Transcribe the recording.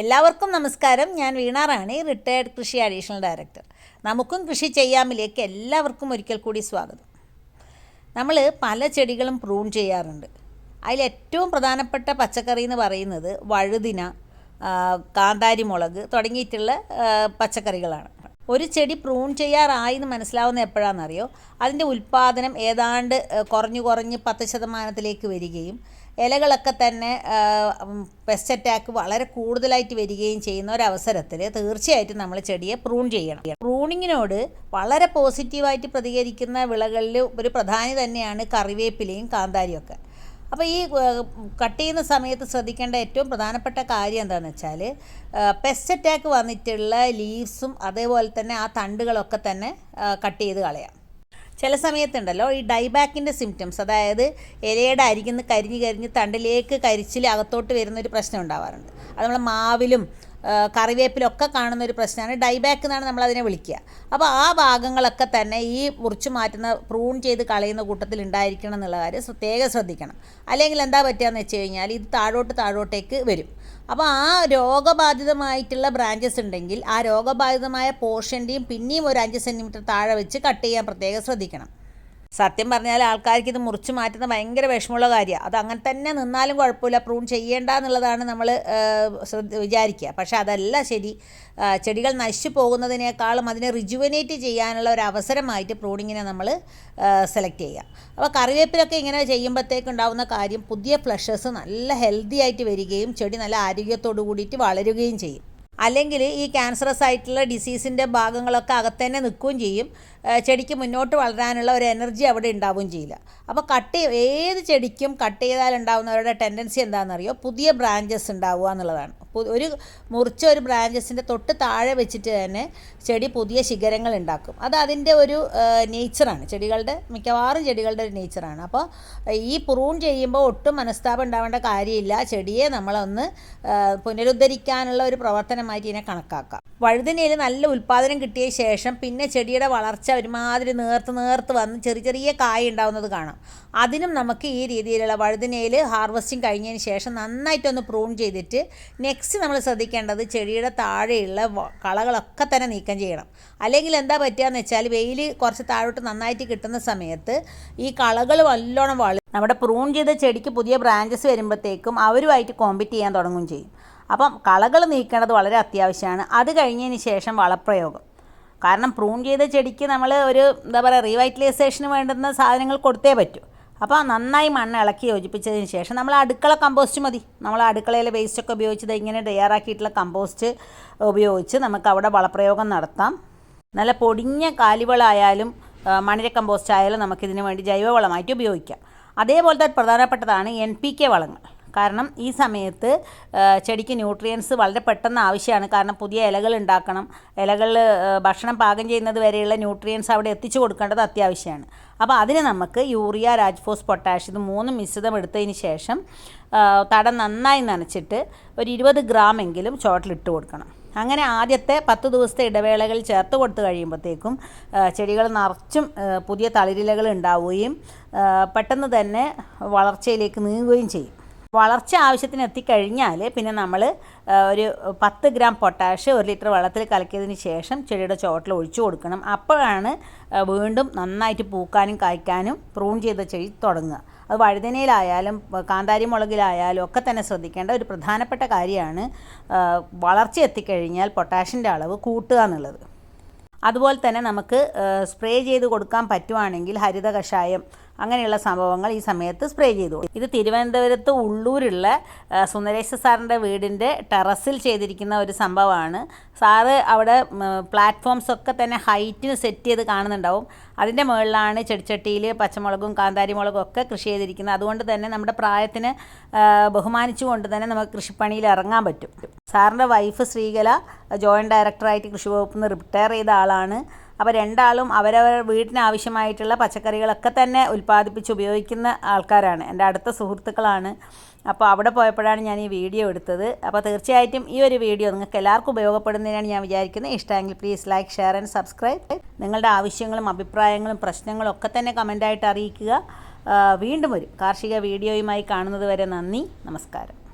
എല്ലാവർക്കും നമസ്കാരം. ഞാൻ വീണ റാണി റിട്ടയർഡ് കൃഷി അഡീഷണൽ ഡയറക്ടർ നമുക്കും കൃഷി ചെയ്യാമിലേക്ക് എല്ലാവർക്കും ഒരിക്കൽ കൂടി സ്വാഗതം. നമ്മൾ പല ചെടികളും പ്രൂൺ ചെയ്യാറുണ്ട്. അതിൽ ഏറ്റവും പ്രധാനപ്പെട്ട പച്ചക്കറി എന്ന് പറയുന്നത് വഴുതിന കാന്താരി മുളക് തുടങ്ങിയിട്ടുള്ള പച്ചക്കറികളാണ്. ഒരു ചെടി പ്രൂൺ ചെയ്യാറായി എന്ന് മനസ്സിലാവുന്ന എപ്പോഴാണെന്നറിയോ? അതിന്റെ ഉൽപ്പാദനം ഏതാണ്ട് കുറഞ്ഞു കുറഞ്ഞ് പത്ത് ശതമാനത്തിലേക്ക് വരികയും ഇലകളൊക്കെ തന്നെ പെസ്റ്റ് അറ്റാക്ക് വളരെ കൂടുതലായിട്ട് വരികയും ചെയ്യുന്ന ഒരവസരത്തിൽ തീർച്ചയായിട്ടും നമ്മൾ ചെടിയെ പ്രൂൺ ചെയ്യണം. പ്രൂണിങ്ങിനോട് വളരെ പോസിറ്റീവായിട്ട് പ്രതികരിക്കുന്ന വിളകളിൽ ഒരു പ്രധാനി തന്നെയാണ് കറിവേപ്പിലയും കാന്താരിയും ഒക്കെ. അപ്പോൾ ഈ കട്ട് ചെയ്യുന്ന സമയത്ത് ശ്രദ്ധിക്കേണ്ട ഏറ്റവും പ്രധാനപ്പെട്ട കാര്യം എന്താണെന്ന് വെച്ചാൽ പെസ്റ്റ് അറ്റാക്ക് വന്നിട്ടുള്ള ലീവ്സും അതേപോലെ തന്നെ ആ തണ്ടുകളൊക്കെ തന്നെ കട്ട് ചെയ്ത് കളയാം. ചില സമയത്തുണ്ടല്ലോ ഈ ഡൈബാക്കിന്റെ സിംറ്റംസ് അതായത് ഇലയുടെ അരികുന്ന് കരിഞ്ഞ് കരിഞ്ഞ് തണ്ടിലേക്ക് കരിച്ചിൽ അകത്തോട്ട് വരുന്ന ഒരു പ്രശ്നം ഉണ്ടാവാറുണ്ട്. അത് നമ്മൾ മാവിലും കറിവേപ്പിലൊക്കെ കാണുന്ന ഒരു പ്രശ്നമാണ്. ഡൈബാക്ക് എന്നാണ് നമ്മൾ അതിനെ വിളിക്കുക. അപ്പോൾ ആ ഭാഗങ്ങളൊക്കെ തന്നെ ഈ മുറിച്ച് മാറ്റുന്ന പ്രൂൺ ചെയ്ത് കളയുന്ന കൂട്ടത്തിൽ ഉണ്ടായിരിക്കണം എന്നുള്ള കാര്യം പ്രത്യേകം ശ്രദ്ധിക്കണം. അല്ലെങ്കിൽ എന്താ പറ്റുകയെന്ന് വെച്ച് കഴിഞ്ഞാൽ ഇത് താഴോട്ട് താഴോട്ടേക്ക് വരും. അപ്പോൾ ആ രോഗബാധിതമായിട്ടുള്ള ബ്രാഞ്ചസ് ഉണ്ടെങ്കിൽ ആ രോഗബാധിതമായ പോർഷന്റെയും പിന്നെയും ഒരു അഞ്ച് സെന്റിമീറ്റർ താഴെ വെച്ച് കട്ട് ചെയ്യാൻ പ്രത്യേകം ശ്രദ്ധിക്കണം. സത്യം പറഞ്ഞാൽ ആൾക്കാർക്ക് ഇത് മുറിച്ച് മാറ്റുന്ന ഭയങ്കര വിഷമമുള്ള കാര്യമാണ്. അത് അങ്ങനെ തന്നെ നിന്നാലും കുഴപ്പമില്ല. പ്രൂൺ ചെയ്യേണ്ട എന്നുള്ളതാണ് നമ്മൾ വിചാരിക്കുക. പക്ഷേ അതല്ല ശരി. ചെടികൾ നശിച്ചു പോകുന്നതിനേക്കാളും അതിനെ റിജുവനേറ്റ് ചെയ്യാനുള്ള ഒരു അവസരമായിട്ട് പ്രൂണിങ്ങിനെ നമ്മൾ സെലക്ട് ചെയ്യുക. അപ്പോൾ കറിവേപ്പിലൊക്കെ ഇങ്ങനെ ചെയ്യുമ്പോഴത്തേക്ക് ഉണ്ടാകുന്ന കാര്യം പുതിയ ഫ്ലഷസ് നല്ല ഹെൽത്തി ആയിട്ട് വരികയും ചെടി നല്ല ആരോഗ്യത്തോടു കൂടിയിട്ട് വളരുകയും ചെയ്യും. അല്ലെങ്കിൽ ഈ ക്യാൻസറസ് ആയിട്ടുള്ള ഡിസീസിന്റെ ഭാഗങ്ങളൊക്കെ അകത്തന്നെ നിൽക്കുകയും ചെയ്യും. ചെടിക്ക് മുന്നോട്ട് വളരാനുള്ള ഒരു എനർജി അവിടെ ഉണ്ടാവുകയും ചെയ്യില്ല. അപ്പോൾ കട്ട് ഏത് ചെടിക്കും കട്ട് ചെയ്താൽ ഉണ്ടാകുന്നവരുടെ ടെൻഡൻസി എന്താണെന്നറിയോ? പുതിയ ബ്രാഞ്ചസ് ഉണ്ടാവുക എന്നുള്ളതാണ്. ഒരു മുറിച്ച ഒരു ബ്രാഞ്ചസിന്റെ തൊട്ട് താഴെ വെച്ചിട്ട് തന്നെ ചെടി പുതിയ ശിഖരങ്ങൾ ഉണ്ടാക്കും. അത് അതിന്റെ ഒരു നേച്ചറാണ് ചെടികളുടെ മിക്കവാറും ചെടികളുടെ ഒരു നേച്ചറാണ് അപ്പോൾ ഈ പ്രൂൺ ചെയ്യുമ്പോൾ ഒട്ടും മനസ്താപം ഉണ്ടാവേണ്ട കാര്യമില്ല. ചെടിയെ നമ്മളൊന്ന് പുനരുദ്ധരിക്കാനുള്ള ഒരു പ്രവർത്തനമായിട്ട് ഇതിനെ കണക്കാക്കാം. വഴുതനയിൽ നല്ല ഉൽപ്പാദനം കിട്ടിയ ശേഷം പിന്നെ ചെടിയുടെ വളർച്ച ഒരുമാതിരി നേർത്ത് നേർത്ത് വന്ന് ചെറിയ ചെറിയ കായ ഉണ്ടാവുന്നത് കാണാം. അതിനും നമുക്ക് ഈ രീതിയിലുള്ള വഴുതനയിൽ ഹാർവസ്റ്റിംഗ് കഴിഞ്ഞതിന് ശേഷം നന്നായിട്ടൊന്ന് പ്രൂൺ ചെയ്തിട്ട് നെക്സ്റ്റ് നമ്മൾ ശ്രദ്ധിക്കേണ്ടത് ചെടിയുടെ താഴെയുള്ള കളകളൊക്കെ തന്നെ നീക്കം ചെയ്യണം. അല്ലെങ്കിൽ എന്താ പറ്റുകയെന്ന് വെച്ചാൽ വെയിൽ കുറച്ച് താഴോട്ട് നന്നായിട്ട് കിട്ടുന്ന സമയത്ത് ഈ കളകൾ നല്ലോണം വള നമ്മുടെ പ്രൂൺ ചെയ്ത ചെടിക്ക് പുതിയ ബ്രാഞ്ചസ് വരുമ്പോഴത്തേക്കും അവരുമായിട്ട് കോമ്പറ്റ് ചെയ്യാൻ തുടങ്ങുകയും ചെയ്യും. അപ്പം കളകൾ നീക്കേണ്ടത് വളരെ അത്യാവശ്യമാണ്. അത് കഴിഞ്ഞതിന് ശേഷം വളപ്രയോഗം. കാരണം പ്രൂൺ ചെയ്ത ചെടിക്ക് നമ്മൾ ഒരു എന്താ പറയുക റീവൈറ്റലൈസേഷന് വേണ്ടുന്ന സാധനങ്ങൾ കൊടുത്തേ പറ്റൂ. അപ്പോൾ നന്നായി മണ്ണ് ഇളക്കി യോജിപ്പിച്ചതിന് ശേഷം നമ്മൾ അടുക്കള കമ്പോസ്റ്റ് മതി. നമ്മൾ അടുക്കളയിലെ വേസ്റ്റൊക്കെ ഉപയോഗിച്ച് ഇങ്ങനെ തയ്യാറാക്കിയിട്ടുള്ള കമ്പോസ്റ്റ് ഉപയോഗിച്ച് നമുക്ക് അവിടെ വളപ്രയോഗം നടത്താം. നല്ല പൊടിഞ്ഞ കാലിവളമായാലും ആ, മണിര കമ്പോസ്റ്റ് ആയാലും നമുക്കിതിന് വേണ്ടി ജൈവവളമായിട്ട് ഉപയോഗിക്കാം. അതേപോലെ തന്നെ പ്രധാനപ്പെട്ടതാണ് എൻ പി കെ വളങ്ങൾ. കാരണം ഈ സമയത്ത് ചെടിക്ക് ന്യൂട്രിയൻസ് വളരെ പെട്ടെന്ന് ആവശ്യമാണ്. കാരണം പുതിയ ഇലകൾ ഉണ്ടാക്കണം. ഇലകൾ ഭക്ഷണം പാകം ചെയ്യുന്നത് വരെയുള്ള ന്യൂട്രിയൻസ് അവിടെ എത്തിച്ചു കൊടുക്കേണ്ടത് അത്യാവശ്യമാണ്. അപ്പോൾ അതിന് നമുക്ക് യൂറിയ രാജ്ഫോസ് പൊട്ടാഷ് ഇത് മൂന്ന് മിശ്രിതം എടുത്തതിന് ശേഷം തട നന്നായി നനച്ചിട്ട് ഒരു ഇരുപത് ഗ്രാം എങ്കിലും ചോട്ടിലിട്ട് കൊടുക്കണം. അങ്ങനെ ആദ്യത്തെ പത്ത് ദിവസത്തെ ഇടവേളകൾ ചേർത്ത് കൊടുത്തു കഴിയുമ്പോഴത്തേക്കും ചെടികൾ നിറച്ചും പുതിയ തളിരിലകൾ ഉണ്ടാവുകയും പെട്ടെന്ന് തന്നെ വളർച്ചയിലേക്ക് നീങ്ങുകയും ചെയ്യും. വളർച്ച ആവശ്യത്തിന് എത്തിക്കഴിഞ്ഞാൽ പിന്നെ നമ്മൾ ഒരു പത്ത് ഗ്രാം പൊട്ടാഷ് ഒരു ലിറ്റർ വെള്ളത്തിൽ കലക്കിയതിന് ശേഷം ചെടിയുടെ ചോട്ടിൽ ഒഴിച്ചു കൊടുക്കണം. അപ്പോഴാണ് വീണ്ടും നന്നായിട്ട് പൂക്കാനും കായ്ക്കാനും പ്രൂൺ ചെയ്ത ചെടി തുടങ്ങുക. അത് വഴുതനയിലായാലും കാന്താരി മുളകിലായാലും ഒക്കെ തന്നെ ശ്രദ്ധിക്കേണ്ട ഒരു പ്രധാനപ്പെട്ട കാര്യമാണ് വളർച്ച എത്തിക്കഴിഞ്ഞാൽ പൊട്ടാഷിന്റെ അളവ് കൂട്ടുക എന്നുള്ളത്. അതുപോലെ തന്നെ നമുക്ക് സ്പ്രേ ചെയ്ത് കൊടുക്കാൻ പറ്റുവാണെങ്കിൽ ഹരിത കഷായം അങ്ങനെയുള്ള സംഭവങ്ങൾ ഈ സമയത്ത് സ്പ്രേ ചെയ്തു. ഇത് തിരുവനന്തപുരത്ത് ഉള്ളൂരുള്ള സുന്ദരേശ സാറിന്റെ വീടിന്റെ ടെറസിൽ ചെയ്തിരിക്കുന്ന ഒരു സംഭവമാണ്. സാറ് അവിടെ പ്ലാറ്റ്ഫോംസ് ഒക്കെ തന്നെ ഹൈറ്റിന് സെറ്റ് ചെയ്ത് കാണുന്നുണ്ടാവും. അതിന്റെ മുകളിലാണ് ചെടിച്ചട്ടിയിൽ പച്ചമുളകും കാന്താരി മുളകും ഒക്കെ കൃഷി ചെയ്തിരിക്കുന്നത്. അതുകൊണ്ട് തന്നെ നമ്മുടെ പ്രായത്തിന് ബഹുമാനിച്ചുകൊണ്ട് തന്നെ നമുക്ക് കൃഷിപ്പണിയിൽ ഇറങ്ങാൻ പറ്റും. സാറിന്റെ വൈഫ് ശ്രീകല ജോയിന്റ് ഡയറക്ടറായിട്ട് കൃഷി വകുപ്പിൽ നിന്ന് റിട്ടയർ ചെയ്ത ആളാണ്. അപ്പോൾ രണ്ടാളും അവരവർ വീട്ടിനാവശ്യമായിട്ടുള്ള പച്ചക്കറികളൊക്കെ തന്നെ ഉൽപ്പാദിപ്പിച്ച് ഉപയോഗിക്കുന്ന ആൾക്കാരാണ്. എന്റെ അടുത്ത സുഹൃത്തുക്കളാണ്. അപ്പോൾ അവിടെ പോയപ്പോഴാണ് ഞാൻ ഈ വീഡിയോ എടുത്തത്. അപ്പോൾ തീർച്ചയായിട്ടും ഈ ഒരു വീഡിയോ നിങ്ങൾക്ക് എല്ലാവർക്കും ഉപയോഗപ്പെടുന്നതിനാണ് ഞാൻ വിചാരിക്കുന്നത്. ഇഷ്ടമെങ്കിൽ please like share and subscribe നിങ്ങളുടെ ആവശ്യങ്ങളും അഭിപ്രായങ്ങളും പ്രശ്നങ്ങളും ഒക്കെ തന്നെ കമന്റായിട്ട് അറിയിക്കുക. വീണ്ടും ഒരു കാർഷിക വീഡിയോയുമായി കാണുന്നത് വരെ നന്ദി. നമസ്കാരം.